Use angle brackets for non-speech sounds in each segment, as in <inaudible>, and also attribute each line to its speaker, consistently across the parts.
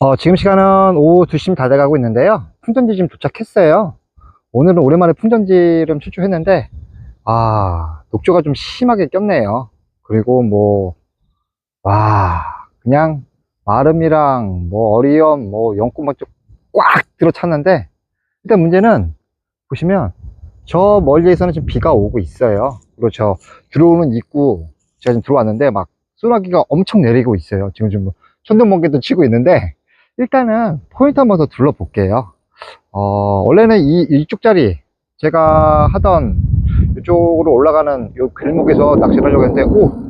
Speaker 1: 어, 지금 시간은 오후 2시쯤 다 돼가고 있는데요. 풍전지 지금 도착했어요. 오늘은 오랜만에 풍전지를 출조했는데, 아, 녹조가 좀 심하게 꼈네요. 그리고 뭐, 와, 그냥 마름이랑 뭐 어리엄, 뭐 연꽃막 꽉 들어찼는데, 일단 문제는 보시면 저 멀리에서는 지금 비가 오고 있어요. 그리고 저 들어오는 입구, 제가 지금 들어왔는데 막 소나기가 엄청 내리고 있어요. 지금 좀 천둥번개도 치고 있는데, 일단은 포인트 한번 더 둘러볼게요. 어, 원래는 이, 이쪽 자리, 제가 하던 이쪽으로 올라가는 이 길목에서 낚시를 하려고 했는데, 오!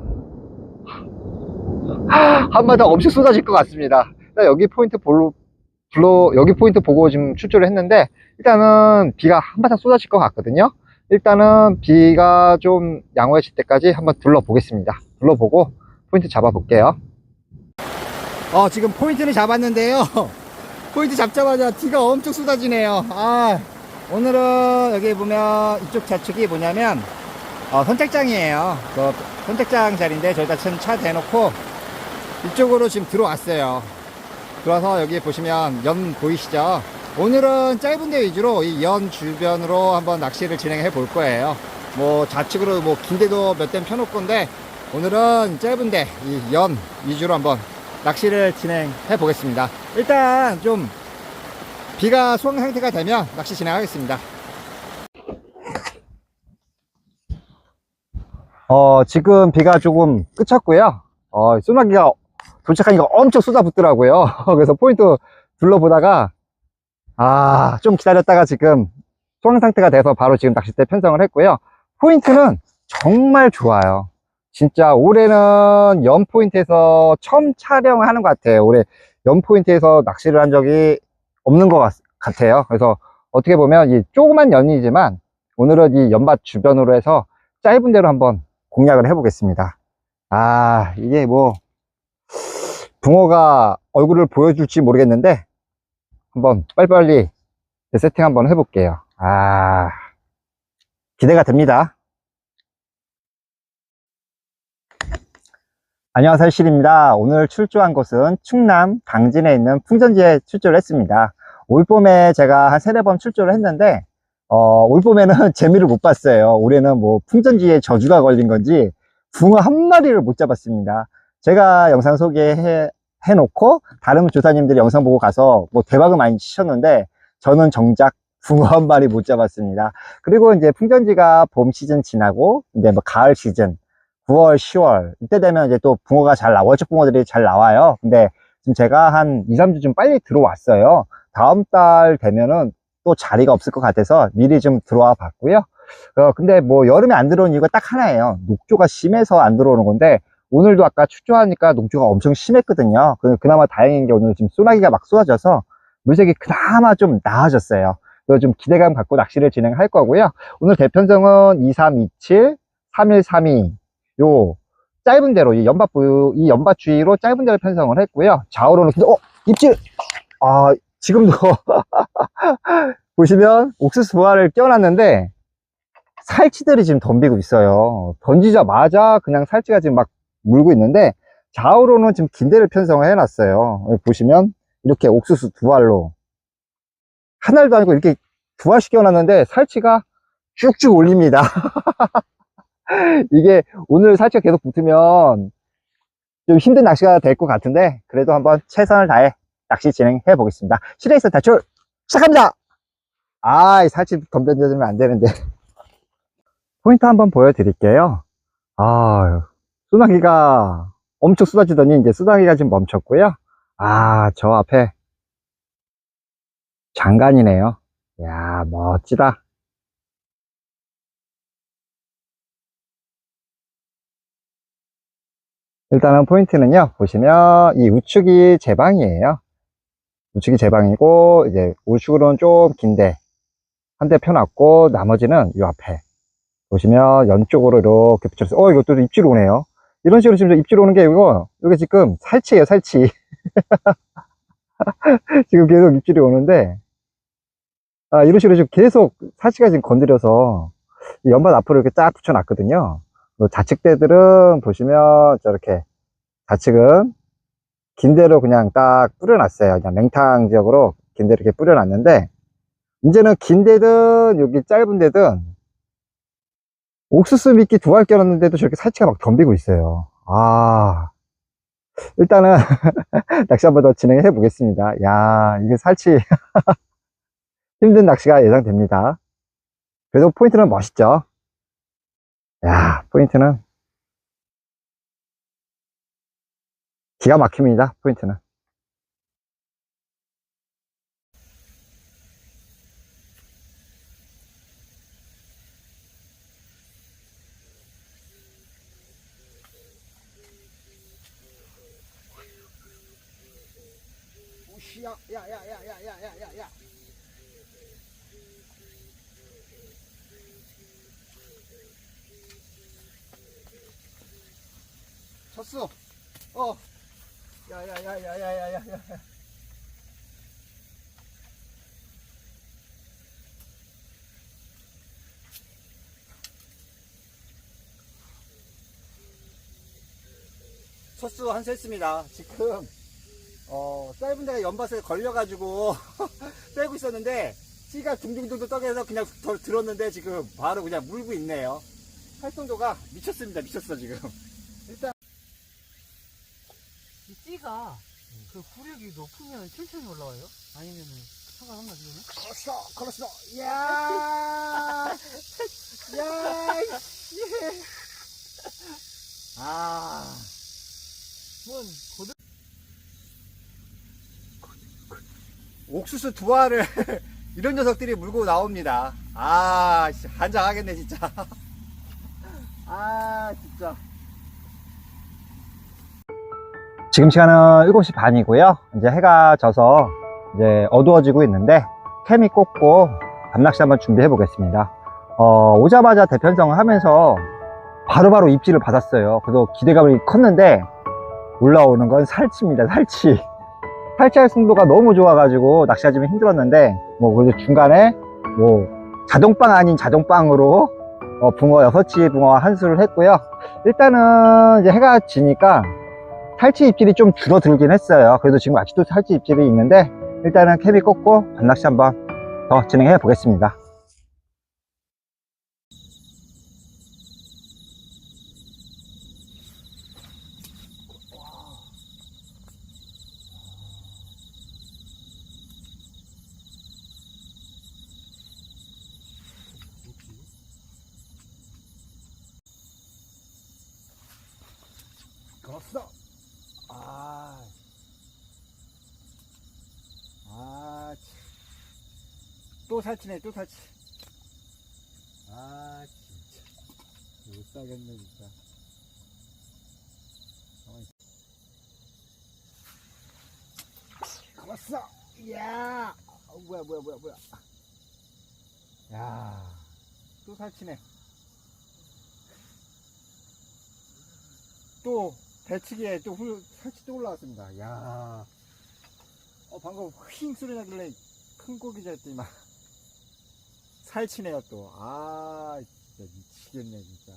Speaker 1: 한마디 없이 쏟아질 것 같습니다. 여기 포인트 볼로, 불러, 여기 포인트 보고 지금 출조를 했는데, 일단은 비가 한바탕 쏟아질 것 같거든요. 일단은 비가 좀 양호해질 때까지 한번 둘러보겠습니다. 둘러보고 포인트 잡아 볼게요.
Speaker 2: 어, 지금 포인트를 잡았는데요. <laughs> 포인트 잡자마자 비가 엄청 쏟아지네요. 아, 오늘은 여기 보면 이쪽 좌측이 뭐냐면, 어, 선착장이에요. 그 선착장 자리인데 저기다 차, 차 대놓고 이쪽으로 지금 들어왔어요. 들어와서 여기 보시면 연 보이시죠? 오늘은 짧은 데 위주로 이 연 주변으로 한번 낚시를 진행해 볼 거예요. 뭐 좌측으로 뭐 긴 데도 몇대 펴놓을 건데 오늘은 짧은 데이 연 위주로 한번 낚시를 진행해 보겠습니다. 일단 좀 비가 수강 상태가 되면 낚시 진행하겠습니다.
Speaker 1: 어, 지금 비가 조금 그쳤고요. 어, 소나기가 도착하니까 엄청 쏟아붓더라고요. <laughs> 그래서 포인트 둘러보다가, 아, 좀 기다렸다가 지금 소강 상태가 돼서 바로 지금 낚싯대 편성을 했고요. 포인트는 정말 좋아요. 진짜 올해는 연 포인트에서 처음 촬영을 하는 것 같아요. 올해 연 포인트에서 낚시를 한 적이 없는 것 같, 같아요. 그래서 어떻게 보면 이 조그만 연이지만 오늘은 이 연밭 주변으로 해서 짧은 데로 한번 공략을 해보겠습니다. 아, 이게 뭐, 붕어가 얼굴을 보여줄지 모르겠는데, 한번 빨리빨리 세팅 한번 해볼게요. 아, 기대가 됩니다. 안녕하세요, 실입니다. 오늘 출조한 곳은 충남 당진에 있는 풍전지에 출조를 했습니다. 올 봄에 제가 한 세네 번 출조를 했는데, 어, 올 봄에는 <laughs> 재미를 못 봤어요. 올해는 뭐 풍전지에 저주가 걸린 건지 붕어 한 마리를 못 잡았습니다. 제가 영상 소개해 해놓고 다른 조사님들이 영상 보고 가서 뭐 대박을 많이 치셨는데 저는 정작 붕어 한 마리 못 잡았습니다. 그리고 이제 풍전지가 봄 시즌 지나고 이제 뭐 가을 시즌 9월, 10월 이때 되면 이제 또 붕어가 잘 나와 월척 붕어들이 잘 나와요. 근데 지금 제가 한 2, 3주 좀 빨리 들어왔어요. 다음 달 되면은 또 자리가 없을 것 같아서 미리 좀 들어와 봤고요. 어, 근데 뭐 여름에 안 들어오는 이유가 딱 하나예요. 녹조가 심해서 안 들어오는 건데 오늘도 아까 출조하니까 녹조가 엄청 심했거든요. 그, 그나마 다행인 게 오늘 지금 소나기가 막 쏟아져서 물색이 그나마 좀 나아졌어요. 그래서 좀 기대감 갖고 낚시를 진행할 거고요. 오늘 대편성은 2327, 3132, 요 짧은 대로 이 연밭 부, 이 연밭 주위로 짧은 데로 편성을 했고요. 좌우로는 근데 어 입질 아 지금도 <laughs> 보시면 옥수수 부화를 껴놨는데 살치들이 지금 덤비고 있어요. 던지자마자 그냥 살치가 지금 막 물고 있는데 좌우로는 지금 긴데를 편성을 해놨어요. 보시면 이렇게 옥수수 두 알로 한 알도 아니고 이렇게 두 알씩 껴놨는데 살치가 쭉쭉 올립니다. <laughs> 이게 오늘 살치가 계속 붙으면 좀 힘든 낚시가 될 것 같은데 그래도 한번 최선을 다해 낚시 진행해 보겠습니다. 실내에서 탈출 시작합니다. 아, 이 살치 덤벼들면 안 되는데. 포인트 한번 보여드릴게요. 아, 소나기가 엄청 쏟아지더니 이제 소나기가 지금 멈췄고요. 아, 저 앞에 장관이네요. 야, 멋지다. 일단은 포인트는요, 보시면 이 우측이 제 방이에요. 우측이 제 방이고, 이제 우측으로는 좀 긴데, 한 대 펴놨고, 나머지는 이 앞에. 보시면 연쪽으로 이렇게 붙였어요. 어, 이것도 입질 오네요. 이런 식으로 지금 입질 오는 게 이거, 이게 지금 살치예요, 살치. <laughs> 지금 계속 입질이 오는데, 아, 이런 식으로 지금 계속 살치가 지금 건드려서, 이 연밭 앞으로 이렇게 쫙 붙여놨거든요. 뭐 좌측대들은 보시면 저렇게 좌측은
Speaker 3: 긴대로 그냥 딱 뿌려놨어요. 그냥 맹탕 지역으로 긴대를 이렇게 뿌려놨는데, 이제는 긴대든 여기 짧은 데든 옥수수 미끼 두 알 껴놨는데도 저렇게 살치가 막 덤비고 있어요. 아, 일단은 <laughs> 낚시 한번 더 진행해 보겠습니다. 야, 이게 살치 <laughs> 힘든 낚시가 예상됩니다. 그래도 포인트는 멋있죠. 야, 포인트는 기가 막힙니다. 포인트는.
Speaker 1: 오씨야, 야, 야, 야, 야, 야, 야, 야, 쳤어. 어. 야, 야, 야, 야, 야, 야, 야, 야. 첫수 한수 했습니다. 지금 어, 짧은 데가 연밭에 걸려가지고 <laughs> 빼고 있었는데 씨가 둥둥둥둥 떠게서 그냥 덜 들었는데 지금 바로 그냥 물고 있네요. 활동도가 미쳤습니다. 미쳤어 지금. 일단
Speaker 4: 이 띠가 그 구력이 높으면 천천히 올라와요? 아니면은 상관없나 지금?
Speaker 1: 걸었어, 걸었어. 야, 야, 씨. 아,
Speaker 4: 뭔 고등
Speaker 1: 옥수수 두 알을 <laughs> 이런 녀석들이 물고 나옵니다. 아, 씨, 한장하겠네 진짜. 아, 진짜.
Speaker 3: 지금 시간은 7시 반이고요. 이제 해가 져서 이제 어두워지고 있는데 캠이 꽂고 밤낚시 한번 준비해 보겠습니다. 어, 오자마자 대편성을 하면서 바로바로 입질을 받았어요. 그래서 기대감이 컸는데 올라오는 건 살치입니다. 살치. 살치할 승도가 너무 좋아가지고 낚시가 좀 힘들었는데 뭐 그래도 중간에 뭐 자동빵 아닌 자동빵으로 어, 붕어 6치 붕어 한 수를 했고요. 일단은 이제 해가 지니까 탈취 입질이 좀 줄어들긴 했어요. 그래도 지금 아직도 탈취 입질이 있는데 일단은 캠이 꽂고 밤낚시 한번 더 진행해 보겠습니다.
Speaker 1: 또 살치네, 또 살치. 아, 진짜. 못 사겠네, 진짜. 걸었어. 이야. 어, 뭐야, 뭐야, 뭐야, 뭐야. 야, 또 살치네. 또 배치기에 또 훌, 살치 또 올라왔습니다. 야, 어 방금 휘잉 소리 나길래 큰 고기자 했더니만 살치네요 또. 아, 진짜 미치겠네 진짜.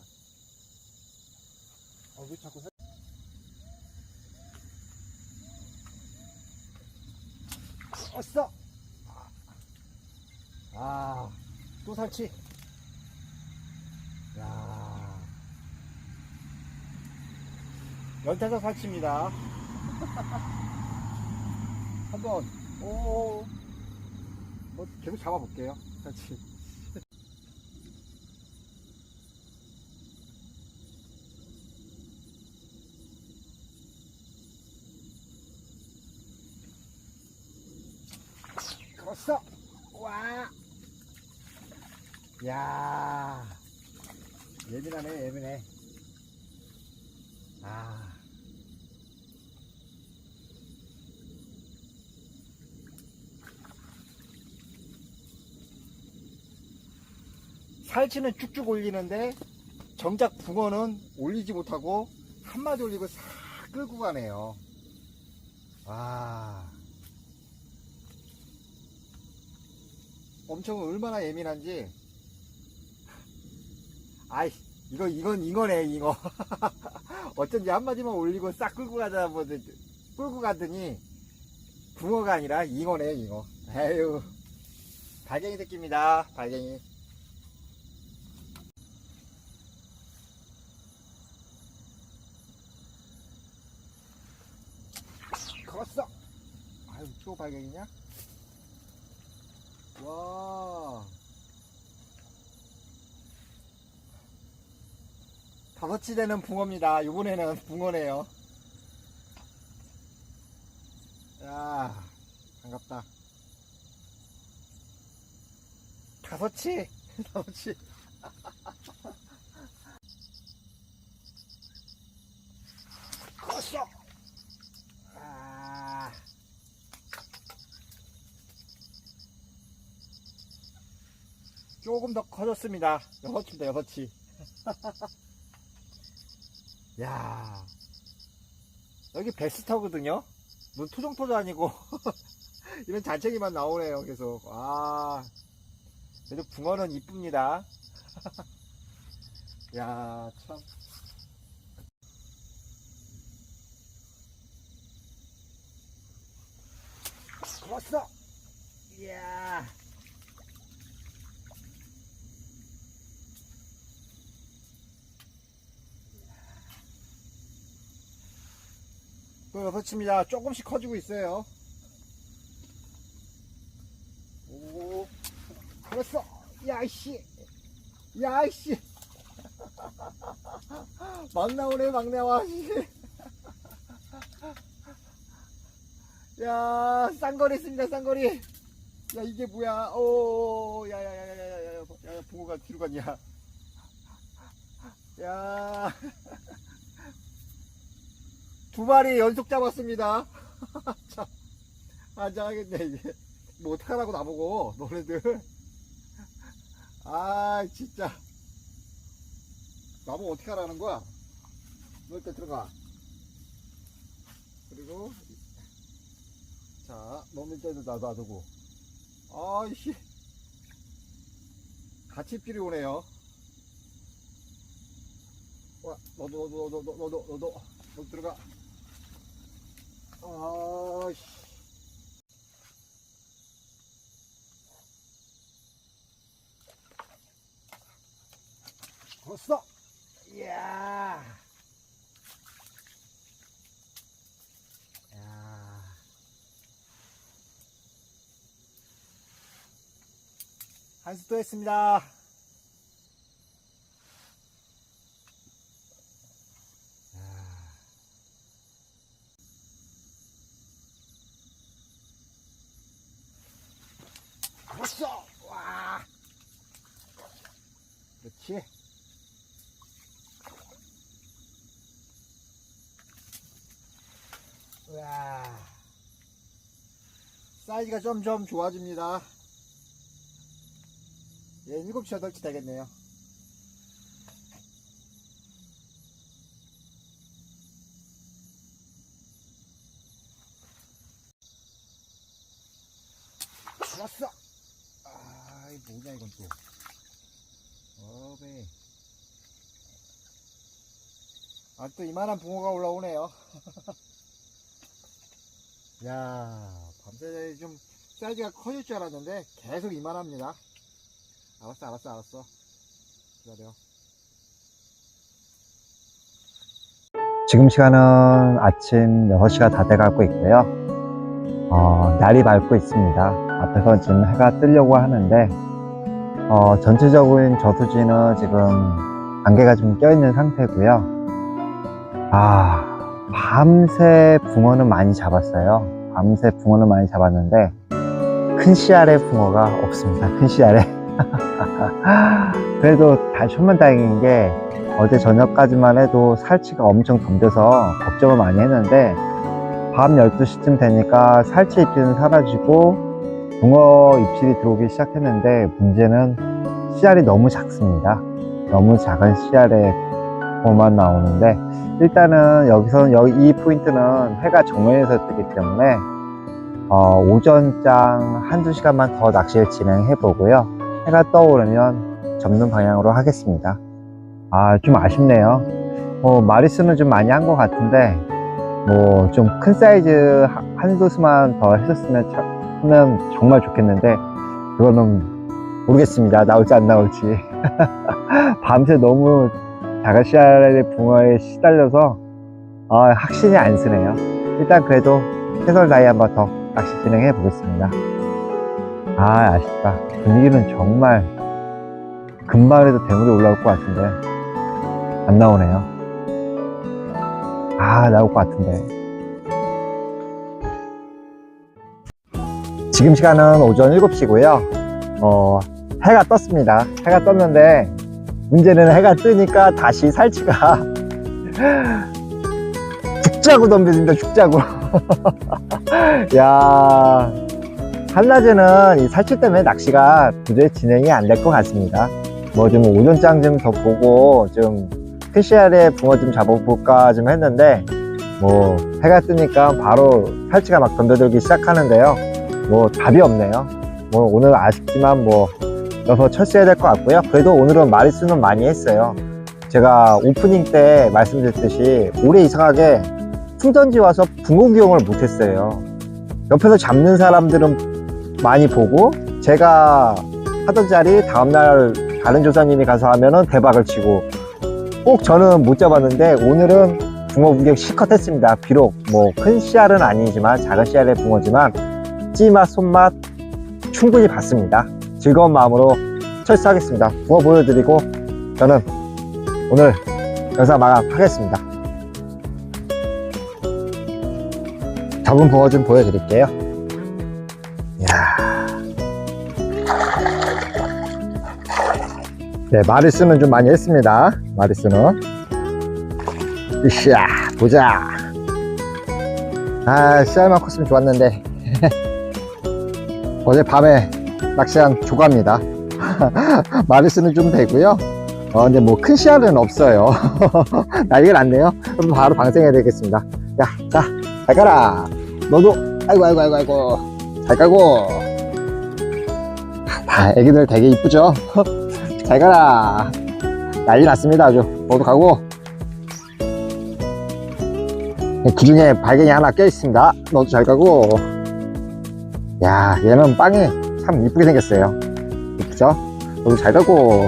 Speaker 1: 어, 왜 자꾸 살... 왔어. 아, 또 살치. 야. 연타석 살치입니다. <laughs> 한번, 오, 뭐, 계속 잡아볼게요. 살치. 걸었어! 와! 야 예민하네, 예민해. 아. 살치는 쭉쭉 올리는데 정작 붕어는 올리지 못하고 한 마디 올리고 싹 끌고 가네요. 아. 엄청 얼마나 예민한지. 아이, 이거, 이건, 이거네, 이거. <laughs> 어쩐지 한마디만 올리고 싹 끌고 가자, 뭐, 끌고 가더니 붕어가 아니라 잉어네요 잉어. 에휴 발갱이 새끼입니다 발갱이. 컸어. 아유 또 발갱이냐? 와 다섯치 되는 붕어입니다. 이번에는 붕어네요. 야 반갑다. 다섯치? 다섯치. <laughs> <laughs> 컸어. 아. 조금 더 커졌습니다. 여섯치입니다 여섯치 <laughs> 야. 여기 베스터거든요? 문 토종토도 아니고. <laughs> 이런 잔챙이만 나오네요 계속. 아 그래도 붕어는 이쁩니다. <laughs> 야참. 컸어 이야 치입니다 조금씩 커지고 있어요 오 그랬어 야이씨 야이씨 막 나오네 막 나와 씨. 야 쌍거리 있습니다 쌍거리 야 이게 뭐야 오 야 야 야 야 야 야 야 야 붕어가 뒤로 갔냐 야 두 마리 연속 잡았습니다. <laughs> 참, 안장하겠네, 이게. 뭐, 어떡하라고 나보고, 너네들. 아, 진짜. 나보고 어떡하라는 거야? 너 일단 들어가. 그리고, 자, 너는 일단 놔, 놔두고. 아이씨. 같이 필이 오네요. 와, 너도, 너도, 너도, 너도, 너도, 너도 들어가. 아씨. 컸어. 이야. 야. 한수 또 했습니다. 컸어. 와. 그렇지. 와. 사이즈가 점점 좋아집니다. 예, 7치, 8치 되겠네요. 잡았어! 아, 이 뭐냐, 이건 또. 어베. 아, 또 이만한 붕어가 올라오네요. <laughs> 야, 밤새 좀 사이즈가 커질 줄 알았는데 계속 이만합니다. 알았어, 알았어, 알았어. 기다려.
Speaker 5: 지금 시간은 아침 6시가 다 돼가고 있고요. 어, 날이 밝고 있습니다. 앞에서 지금 해가 뜨려고 하는데, 어, 전체적인 저수지는 지금 안개가 좀 껴있는 상태고요. 아, 밤새 붕어는 많이 잡았어요. 밤새 붕어는 많이 잡았는데, 큰 씨알의 붕어가 없습니다. 큰 씨알에. <laughs> 그래도 다 천만다행인 게, 어제 저녁까지만 해도 살치가 엄청 덤벼서 걱정을 많이 했는데 밤 12시쯤 되니까 살치 입질은 사라지고 붕어 입질이 들어오기 시작했는데 문제는 씨알이 너무 작습니다. 너무 작은 씨알의 붕어만 나오는데 일단은 여기서는 여기 이 포인트는 해가 정면에서 뜨기 때문에 어, 오전장 한두 시간만 더 낚시를 진행해 보고요. 해가 떠오르면 접는 방향으로 하겠습니다. 아, 좀 아쉽네요. 어, 마리스는 좀 많이 한 것 같은데,
Speaker 1: 뭐 좀 큰 사이즈 하- 한두 수만 더 했었으면 참, 하면 정말 좋겠는데 그거는 모르겠습니다. 나올지 안 나올지. <laughs> 밤새 너무 자가시알의 붕어에 시달려서 아, 확신이 안 쓰네요. 일단 그래도 최선을 다해 한번 더 낚시 진행해 보겠습니다. 아, 아쉽다. 분위기는 정말 금방 해도 대물이 올라올 것 같은데 안 나오네요. 아, 나올 것 같은데. 지금 시간은 오전 7시고요. 어, 해가 떴습니다. 해가 떴는데 문제는 해가 뜨니까 다시 살치가 <laughs> 죽자고 덤벼집니다. 죽자고. <laughs> 야, 한낮에는 이 살치 때문에 낚시가 도저히 진행이 안 될 것 같습니다. 뭐 좀 오전장 좀 더 보고 좀 캐시알에 붕어 좀 잡아볼까 좀 했는데 뭐 해가 뜨니까 바로 살치가 막 덤벼들기 시작하는데요. 뭐 답이 없네요. 뭐 오늘 아쉽지만 뭐 여서 철수해야 될 것 같고요. 그래도 오늘은 마리수는 많이 했어요. 제가 오프닝 때 말씀드렸듯이 올해 이상하게 풍전지 와서 붕어 구경을 못했어요. 옆에서 잡는 사람들은 많이 보고 제가 하던 자리 다음날 다른 조사님이 가서 하면은 대박을 치고 꼭 저는 못 잡았는데 오늘은 붕어 구경 실컷 했습니다. 비록 뭐 큰 씨알은 아니지만 작은 씨알의 붕어지만 찌맛 손맛 충분히 봤습니다. 즐거운 마음으로 철수하겠습니다. 붕어 보여드리고 저는 오늘 영상 마감하겠습니다. 잡은 붕어 좀 보여드릴게요. 이야. 네, 마리수는 좀 많이 했습니다. 마리수는. 으쌰, 보자. 아, 씨알만 컸으면 좋았는데. <laughs> 어제 밤에 낚시한 조갑니다. <laughs> 마리수는 좀 되고요. 어, 근데 뭐 큰 씨알은 없어요. <laughs> 난리가 났네요. 그럼 바로 방생해야 되겠습니다. 야, 자, 잘 가라. 너도, 아이고, 아이고, 아이고, 아이고. 잘 가고. 다 애기들 되게 이쁘죠? <laughs> 잘 가라. 난리 났습니다, 아주. 너도 가고. 그 중에 발견이 하나 껴 있습니다. 너도 잘 가고. 야, 얘는 빵이 참 이쁘게 생겼어요. 이쁘죠? 너도 잘 가고.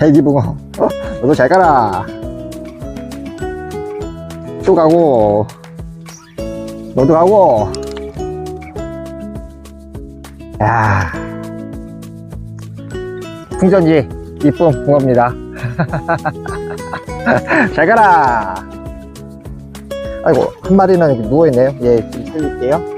Speaker 1: 애기붕어. 너도 잘 가라. 또 가고. 너도 가고. 야. 풍전지 이쁜 붕어입니다. <laughs> 잘 가라. 아이고 한 마리는 여기 누워 있네요. 얘 좀 살릴게요.